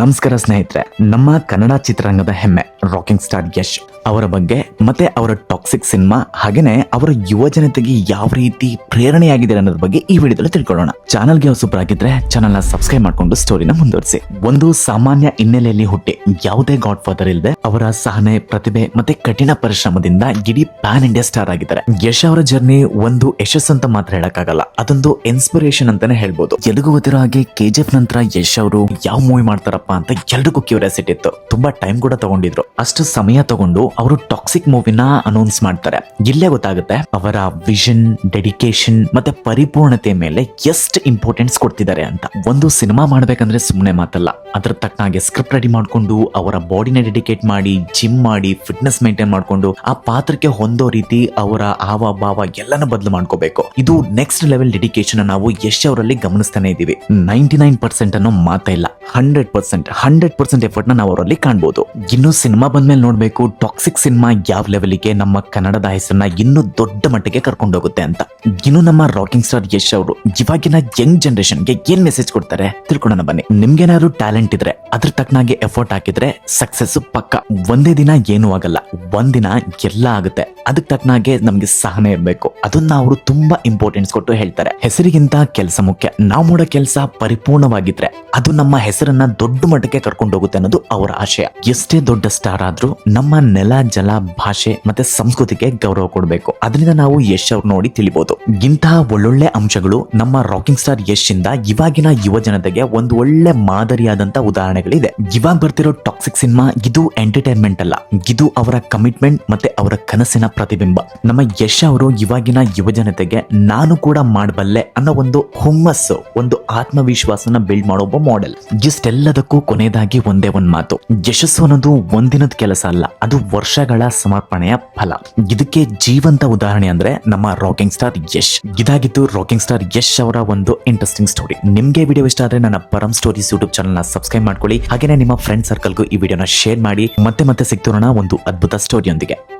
ನಮಸ್ಕಾರ ಸ್ನೇಹಿತರೆ, ನಮ್ಮ ಕನ್ನಡ ಚಿತ್ರರಂಗದ ಹೆಮ್ಮೆ ರಾಕಿಂಗ್ ಸ್ಟಾರ್ ಯಶ್ ಅವರ ಬಗ್ಗೆ ಮತ್ತೆ ಅವರ ಟಾಕ್ಸಿಕ್ ಸಿನಿಮಾ ಹಾಗೇನೆ ಅವರ ಯುವ ಜನತೆಗೆ ಯಾವ ರೀತಿ ಪ್ರೇರಣೆಯಾಗಿದೆ ಅನ್ನೋದ್ರ ಬಗ್ಗೆ ಈ ವಿಡಿಯೋದಲ್ಲಿ ತಿಳ್ಕೊಳ್ಳೋಣ. ಚಾನಲ್ಗೆ ಹೊಸಬ್ರಾಗಿದ್ರೆ ಚಾನಲ್ನ ಸಬ್ಸ್ಕ್ರೈಬ್ ಮಾಡ್ಕೊಂಡು ಸ್ಟೋರಿನ ಮುಂದುವರಿಸಿ. ಒಂದು ಸಾಮಾನ್ಯ ಹಿನ್ನೆಲೆಯಲ್ಲಿ ಹುಟ್ಟಿ ಯಾವುದೇ ಗಾಡ್ ಫಾದರ್ ಇಲ್ಲದೆ ಅವರ ಸಹನೆ, ಪ್ರತಿಭೆ ಮತ್ತೆ ಕಠಿಣ ಪರಿಶ್ರಮದಿಂದ ಇಡೀ ಪ್ಯಾನ್ ಇಂಡಿಯಾ ಸ್ಟಾರ್ ಆಗಿದ್ದಾರೆ. ಯಶ್ ಅವರ ಜರ್ನಿ ಒಂದು ಯಶಸ್ಸು ಅಂತ ಮಾತ್ರ ಹೇಳಕ್ಕಾಗಲ್ಲ, ಅದೊಂದು ಇನ್ಸ್ಪಿರೇಷನ್ ಅಂತಾನೆ ಹೇಳ್ಬೋದು. ಗೊತ್ತಿರೋ ಹಾಗೆ ಕೆಜಿಎಫ್ ನಂತರ ಯಶ್ ಅವರು ಯಾವ ಮೂವಿ ಮಾಡ್ತಾರಪ್ಪ ಅಂತ ಎಲ್ರಿಗೂ ಕ್ಯೂರಿಯಾಸಿಟಿ ಇತ್ತು. ತುಂಬಾ ಟೈಮ್ ಕೂಡ ತಗೊಂಡಿದ್ರು. ಅಷ್ಟು ಸಮಯ ತಗೊಂಡು ಅವರು ಟಾಕ್ಸಿಕ್ ಮೂವಿನ ಅನೌನ್ಸ್ ಮಾಡ್ತಾರೆ. ಇಲ್ಲೇ ಗೊತ್ತಾಗುತ್ತೆ, ಅವರ ವಿಷನ್ ಡೆಡಿಕೇಶನ್ ಮತ್ತೆ ಪರಿಪೂರ್ಣತೆ ಮೇಲೆ ಎಷ್ಟು ಇಂಪಾರ್ಟೆನ್ಸ್ ಕೊಡ್ತಿದ್ದಾರೆ ಅಂತ. ಒಂದು ಸಿನಿಮಾ ಮಾಡ್ಬೇಕಂದ್ರೆ ಸುಮ್ಮನೆ ಮಾತಲ್ಲ. ಅದ್ರ ತಕ್ಕನಾಗೆ ಸ್ಕ್ರಿಪ್ಟ್ ರೆಡಿ ಮಾಡ್ಕೊಂಡು, ಅವರ ಬಾಡಿನ ಡೆಡಿಕೇಟ್ ಮಾಡಿ ಜಿಮ್ ಮಾಡಿ ಫಿಟ್ನೆಸ್ ಮೇಂಟೈನ್ ಮಾಡ್ಕೊಂಡು, ಆ ಪಾತ್ರಕ್ಕೆ ಹೊಂದೋ ರೀತಿ ಅವರ ಹಾವ, ಭಾವ ಎಲ್ಲಾನು ಬದಲು ಮಾಡ್ಕೋಬೇಕು. ಇದು ನೆಕ್ಸ್ಟ್ ಲೆವೆಲ್ ಡೆಡಿಕೇಶನ್ ನಾವು ಯಶ್ ಅವರಲ್ಲಿ ಗಮನಿಸ್ತಾನೆ ಇದೀವಿ. ನೈಂಟಿ ನೈನ್ ಪರ್ಸೆಂಟ್ ಅನ್ನೋ ಮಾತಾ ಇಲ್ಲ. Hundred percent hundred percent effort ನಾವು ಅವರಲ್ಲಿ ಕಾಣಬಹುದು ಇನ್ನು ಸಿನಿಮಾ ಬಂದ್ಮೇಲೆ ನೋಡಬೇಕು ಟಾಕ್ಸಿಕ್ ಸಿನಿಮಾ ಯಾವ ಲೆವೆಲ್ಗೆ ನಮ್ಮ ಕನ್ನಡದ ಹೆಸರನ್ನ ಇನ್ನೂ ದೊಡ್ಡ ಮಟ್ಟಿಗೆ ಕರ್ಕೊಂಡು ಹೋಗುತ್ತೆ ಅಂತ. ಇನ್ನು ನಮ್ಮ ರಾಕಿಂಗ್ ಸ್ಟಾರ್ ಯಶ್ ಅವರು, ಇವಾಗಿನ ಯಂಗ್ ಜನರೇಷನ್ಗೆ ಏನ್ ಮೆಸೇಜ್ ಕೊಡ್ತಾರೆ? ತಿಳ್ಕೊಳ್ಳೋಣ ಬನ್ನಿ. ನಿಮ್ಗೇನಾದ್ರು ಟ್ಯಾಲೆಂಟ್ ಇದ್ರೆ ಅದ್ರ ತಕ್ಕನಾಗಿ ಎಫರ್ಟ್ ಹಾಕಿದ್ರೆ ಸಕ್ಸಸ್ ಪಕ್ಕ ಒಂದೇ ದಿನ ಏನೂ ಆಗಲ್ಲ. ಒಂದಿನ ಎಲ್ಲ ಆಗುತ್ತೆ. ಅದಕ್ಕೆ ತಕ್ಕನಾಗೆ ನಮ್ಗೆ ಸಹನೆ ಇರಬೇಕು. ಅದನ್ನ ಅವರು ತುಂಬಾ ಇಂಪಾರ್ಟೆನ್ಸ್ ಕೊಟ್ಟು ಹೇಳ್ತಾರೆ. ಹೆಸರಿಗಿಂತ ಕೆಲಸ ಮುಖ್ಯ. ನಾವು ಮಾಡೋ ಕೆಲಸ ಪರಿಪೂರ್ಣವಾಗಿದ್ರೆ ಅದು ನಮ್ಮ ಹೆಸರನ್ನ ದೊಡ್ಡ ಮಟ್ಟಕ್ಕೆ ಕರ್ಕೊಂಡು ಹೋಗುತ್ತೆ ಅನ್ನೋದು ಅವರ ಆಶಯ. ಎಷ್ಟೇ ದೊಡ್ಡ ಸ್ಟಾರ್ ಆದ್ರೂ ನಮ್ಮ ನೆಲ, ಜಲ, ಭಾಷೆ ಮತ್ತೆ ಸಂಸ್ಕೃತಿಗೆ ಗೌರವ ಕೊಡಬೇಕು. ಅದರಿಂದ ನಾವು ಯಶ್ ಅವ್ರು ನೋಡಿ ತಿಳಿಬಹುದು ಇಂತಹ ಒಳ್ಳೊಳ್ಳೆ ಅಂಶಗಳು ನಮ್ಮ ರಾಕಿಂಗ್ ಸ್ಟಾರ್ ಯಶ್ ಇಂದ ಇವಾಗಿನ ಯುವ ಜನತೆಗೆ ಒಂದು ಒಳ್ಳೆ ಮಾದರಿಯಾದಂತ ಉದಾಹರಣೆಗಳಿದೆ ಇವಾಗ ಬರ್ತಿರೋ ಟಾಕ್ಸಿಕ್ ಸಿನಿಮಾ ಇದು ಎಂಟರ್ಟೈನ್ಮೆಂಟ್ ಅಲ್ಲ. ಇದು ಅವರ ಕಮಿಟ್ಮೆಂಟ್ ಮತ್ತೆ ಅವರ ಕನಸಿನ ಪ್ರತಿಬಿಂಬ. ನಮ್ಮ ಯಶ್ ಅವರು ಇವಾಗಿನ ಯುವಜನತೆಗೆ ನಾನು ಕೂಡ ಮಾಡಬಲ್ಲೆ ಅನ್ನೋ ಒಂದು ಹುಮ್ಮಸ್ಸು, ಒಂದು ಆತ್ಮವಿಶ್ವಾಸನ ಬಿಲ್ಡ್ ಮಾಡೋ ಒಬ್ಬ ಮಾಡೆಲ್ ಇಷ್ಟೆಲ್ಲದಕ್ಕೂ ಕೊನೆಯದಾಗಿ ಒಂದೇ ಒಂದ್ ಮಾತು. ಯಶಸ್ಸು ಅನ್ನೋದು ಒಂದಿನದ ಕೆಲಸ ಅಲ್ಲ, ಅದು ವರ್ಷಗಳ ಸಮರ್ಪಣೆಯ ಫಲ. ಇದಕ್ಕೆ ಜೀವಂತ ಉದಾಹರಣೆ ಅಂದ್ರೆ ನಮ್ಮ ರಾಕಿಂಗ್ ಸ್ಟಾರ್ ಯಶ್. ಇದಾಗಿತ್ತು ರಾಕಿಂಗ್ ಸ್ಟಾರ್ ಯಶ್ ಅವರ ಒಂದು ಇಂಟ್ರೆಸ್ಟಿಂಗ್ ಸ್ಟೋರಿ ನಿಮ್ಗೆ ವಿಡಿಯೋ ಇಷ್ಟ ಆದ್ರೆ ನನ್ನ ಪರಂ ಸ್ಟೋರೀಸ್ ಯೂಟ್ಯೂಬ್ ಚಾನಲ್ನ ಸಬ್ಸ್ಕ್ರೈಬ್ ಮಾಡ್ಕೊಳ್ಳಿ. ಹಾಗೇನೆ ನಿಮ್ಮ ಫ್ರೆಂಡ್ ಸರ್ಕಲ್ಗೂ ಈ ವಿಡಿಯೋನ ಶೇರ್ ಮಾಡಿ ಮತ್ತೆ ಮತ್ತೆ ಸಿಗ್ತಿರೋಣ ಒಂದು ಅದ್ಭುತ ಸ್ಟೋರಿಯೊಂದಿಗೆ